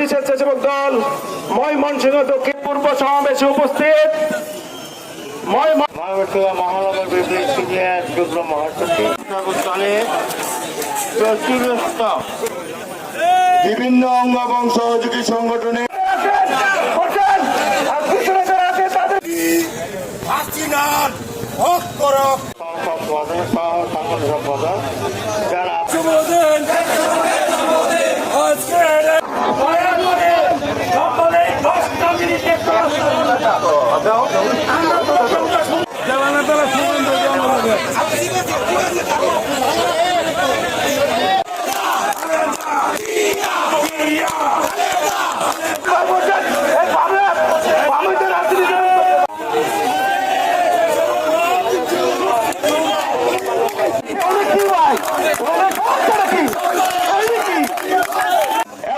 জাতীয়তাবাদী স্বেচ্ছাসেবক দল ময়মনসিংহ দক্ষিণ পূর্ব সমাবেশে উপস্থিত। ময় মহাবর্তমান মহানগর বিদ্রোহী সিনিয়র যুগ্ম মহাসচিব। বিভিন্ন অঙ্গ এবং সহযোগী সংগঠনে সম্পাদক সম্পাদক যারা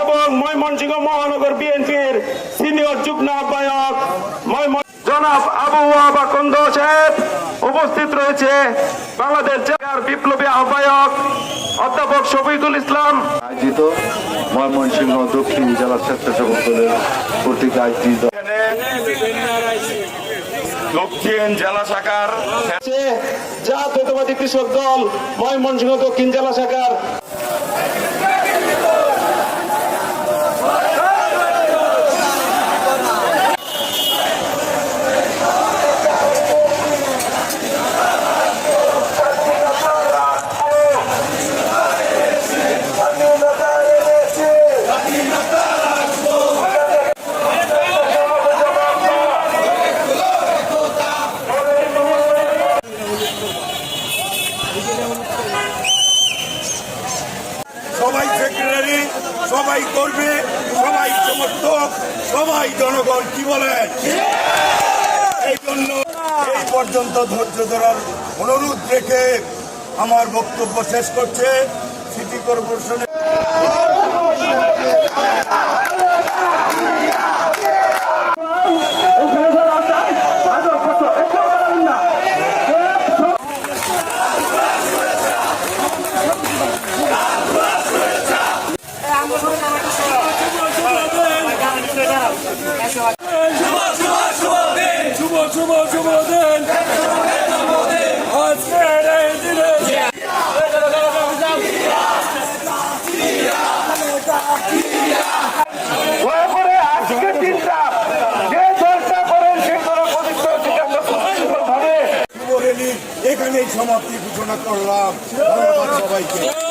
এবং ময়মনসিংহ মহানগর বিএনপির সিনিয়র যুগ্ম আহ্বায়ক জনাব আবু ওয়াবা কন্দ সাহেব উপস্থিত রয়েছে। বাংলাদেশ জাতীয় বিপ্লবী আহ্বায়ক অধ্যাপক শফিকুল ইসলাম। আয়োজিত ময়মনসিংহ দক্ষিণ জেলা স্বেচ্ছাসেবক দলের কর্তৃক আয়োজিত দক্ষিণ জেলা শাখার জাতীয়তাবাদী কৃষক দল ময়মনসিংহ দক্ষিণ জেলা শাখার সবাই সেক্রেটারি সবাই করবে সবাই সমর্থক, সবাই জনগণ, কি বলেন এই জন্য এই পর্যন্ত ধৈর্য ধরার অনুরোধ রেখে আমার বক্তব্য শেষ করছে সিটি কর্পোরেশনের এখানেই সমাপ্তি ঘোষণা করলাম সবাইকে